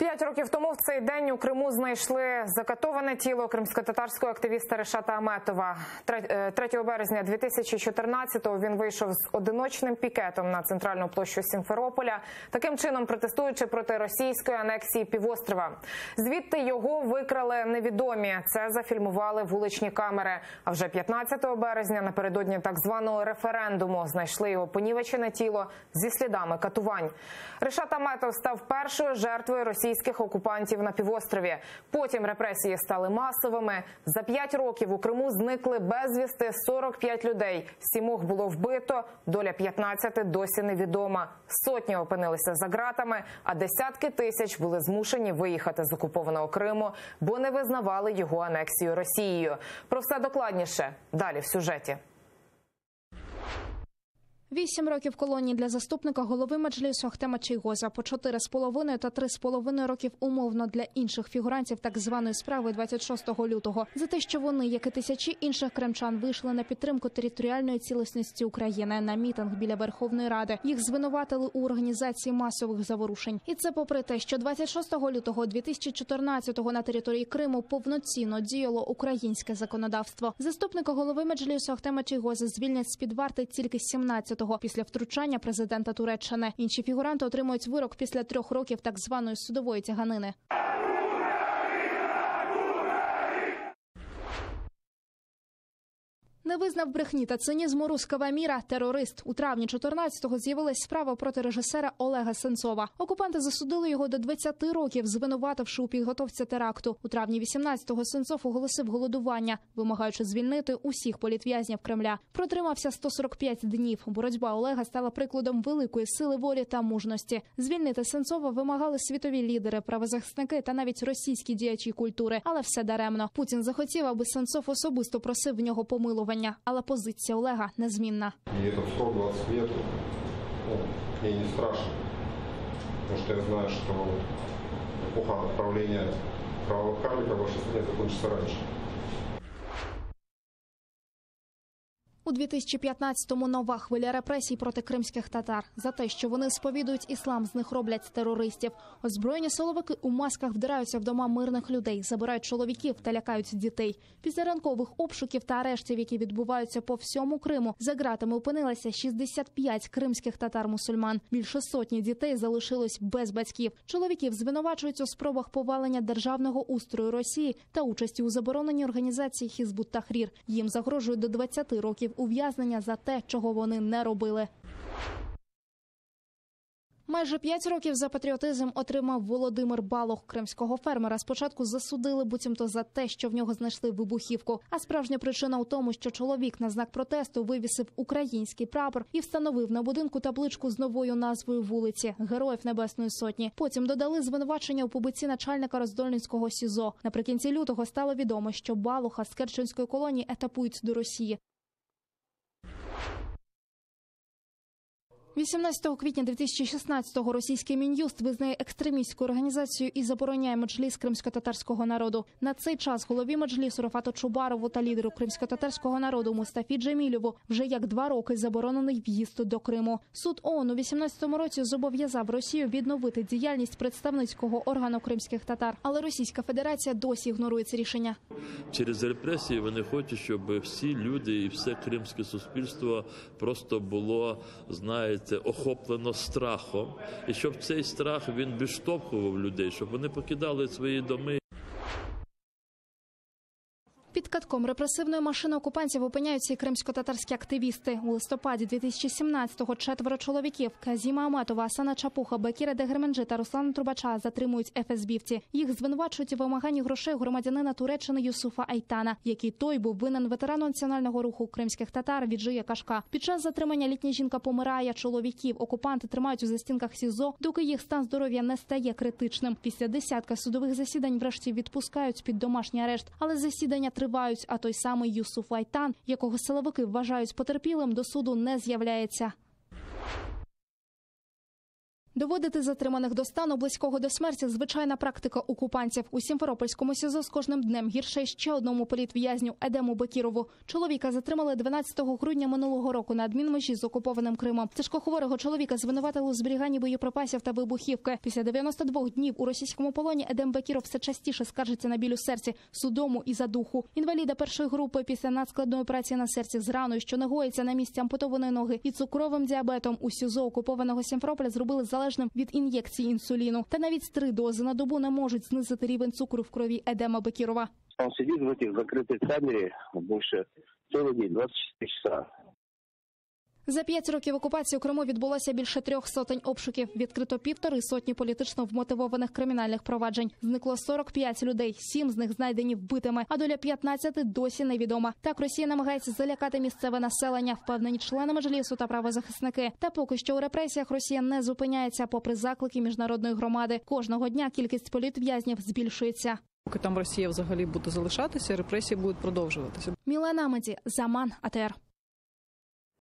П'ять років тому в цей день у Криму знайшли закатоване тіло кримсько-татарського активіста Решата Аметова. Тре- е, 3 березня 2014-го він вийшов з одиночним пікетом на центральну площу Сімферополя, таким чином протестуючи проти російської анексії півострова. Звідти його викрали невідомі. Це зафільмували вуличні камери. А вже 15 березня, напередодні так званого референдуму, знайшли його понівечене тіло зі слідами катувань. Решат Аметов став першою жертвою російських окупантів на півострові. Потім репресії стали масовими. За п'ять років у Криму зникли безвісти 45 людей. Сімох було вбито. Доля 15 досі невідома. Сотні опинилися за ґратами, а десятки тисяч були змушені виїхати з окупованого Криму, бо не визнавали його анексію Росією. Про все докладніше далі в сюжеті. Вісім років колонії для заступника голови меджлісу Ахтема Чийгоза, по чотири з половиною та три з половиною років умовно для інших фігурантів так званої справи 26 лютого за те, що вони, як і тисячі інших кримчан, вийшли на підтримку територіальної цілісності України на мітинг біля Верховної Ради. Їх звинуватили у організації масових заворушень, і це попри те, що 26 лютого 2014-го на території Криму повноцінно діяло українське законодавство. Заступника голови меджлісу Ахтема Чийгоза звільнять з під варти тільки 17-го після втручання президента Туреччини. Інші фігуранти отримують вирок після трьох років так званої судової тяганини. Не визнав брехні та цинізму рускава міра терорист. У травні 14-го з'явилась справа проти режисера Олега Сенцова. Окупанти засудили його до 20 років, звинувативши у підготовці теракту. У травні 18-го Сенцов оголосив голодування, вимагаючи звільнити усіх політв'язнів Кремля. Протримався 145 днів. Боротьба Олега стала прикладом великої сили волі та мужності. Звільнити Сенцова вимагали світові лідери, правозахисники та навіть російські діячі культури. Але все даремно. Путін захотів, аби Сенцов особисто просив в нього помилування Але позиція Олега незмінна. И этот срок 20 лет, ну, мне не страшно. Потому что я знаю, что эпоха отправления кровавых карликов в вашей стране закончится раньше. У 2015-му нова хвиля репресій проти кримських татар за те, що вони сповідують іслам, з них роблять терористів. Озброєні силовики у масках вдираються в дома мирних людей, забирають чоловіків та лякають дітей. Після ранкових обшуків та арештів, які відбуваються по всьому Криму, за ґратами опинилися 65 кримських татар-мусульман. Більше сотні дітей залишилось без батьків. Чоловіків звинувачують у спробах повалення державного устрою Росії та участі у забороненій організації Хізбут Тахрір. Їм загрожують до 20 років ув'язнення за те, чого вони не робили. Майже п'ять років за патріотизм отримав Володимир Балох кримського фермера. Спочатку засудили буцімто за те, що в нього знайшли вибухівку. А справжня причина у тому, що чоловік на знак протесту вивісив український прапор і встановив на будинку табличку з новою назвою вулиці Героїв Небесної Сотні. Потім додали звинувачення у побитті начальника Роздольницького СІЗО. Наприкінці лютого стало відомо, що Балуха з Керченської колонії етапують до Росії. 18 квітня 2016-го російський мін'юст визнає екстремістську організацію і забороняє меджліс кримсько-татарського народу. На цей час голові меджлісу Рафату Чубарову та лідеру кримсько-татарського народу Мустафі Джемілєву вже як два роки заборонений в'їзд до Криму. Суд ООН у 18-му році зобов'язав Росію відновити діяльність представницького органу кримських татар, але Російська Федерація досі ігнорує це рішення. через репресії вони хочуть, щоб всі люди і все кримське суспільство просто було, знаєте, охоплено страхом, і щоб цей страх він виштовхував людей, щоб вони покидали свої доми. Під катком репресивної машини окупантів опиняються і кримсько-татарські активісти. У листопаді 2017-го четверо чоловіків Казіма Аметова, Асана Чапуха, Бекіра Дегерменджи та Руслана Трубача затримують ФСБівці. Їх звинувачують у вимаганні грошей громадянина Туреччини Юсуфа Айтана, який той був винен ветерану національного руху кримських татар Віджия Кашка. Під час затримання літня жінка помирає. Чоловіків окупанти тримають у застінках СІЗО, доки їх стан здоров'я не стає критичним. Після десятка судових засідань врешті відпускають під домашній арешт, але засідання тривають. А той самий Юсуф Лайтан, якого силовики вважають потерпілим, до суду не з'являється. Доводити затриманих до стану близького до смерті звичайна практика окупантів. У Сімферопольському СІЗО з кожним днем гірше ще одному політв'язню Едему Бекірову. Чоловіка затримали 12 грудня минулого року на адмінмежі з окупованим Кримом. Тяжкохворого чоловіка звинуватили у зберіганні боєприпасів та вибухівки. Після 92 днів у російському полоні Едем Бекіров все частіше скаржиться на біль у серці, судому і задуху. Інваліда першої групи після надскладної операції на серці з раною, що не гоїться на місці ампутованої ноги, і цукровим діабетом у СІЗО окупованого Сімферополя зробили залежним від ін'єкції інсуліну. Та навіть три дози на добу не можуть знизити рівень цукру в крові Едема Бекірова. Он сидит в этих закрытой камере больше целый день, 24 часа. За п'ять років окупації у Криму відбулося більше трьох сотень обшуків. Відкрито півтори сотні політично вмотивованих кримінальних проваджень. Зникло 45 людей. Сім з них знайдені вбитими, а доля 15 досі невідома. Так Росія намагається залякати місцеве населення, впевнені члени Меджлісу та правозахисники. Та поки що у репресіях Росія не зупиняється, попри заклики міжнародної громади. Кожного дня кількість політв'язнів збільшується. Поки там Росія взагалі буде залишатися, репресії будуть продовжуватися. Мілена Амаді, Заман АТР.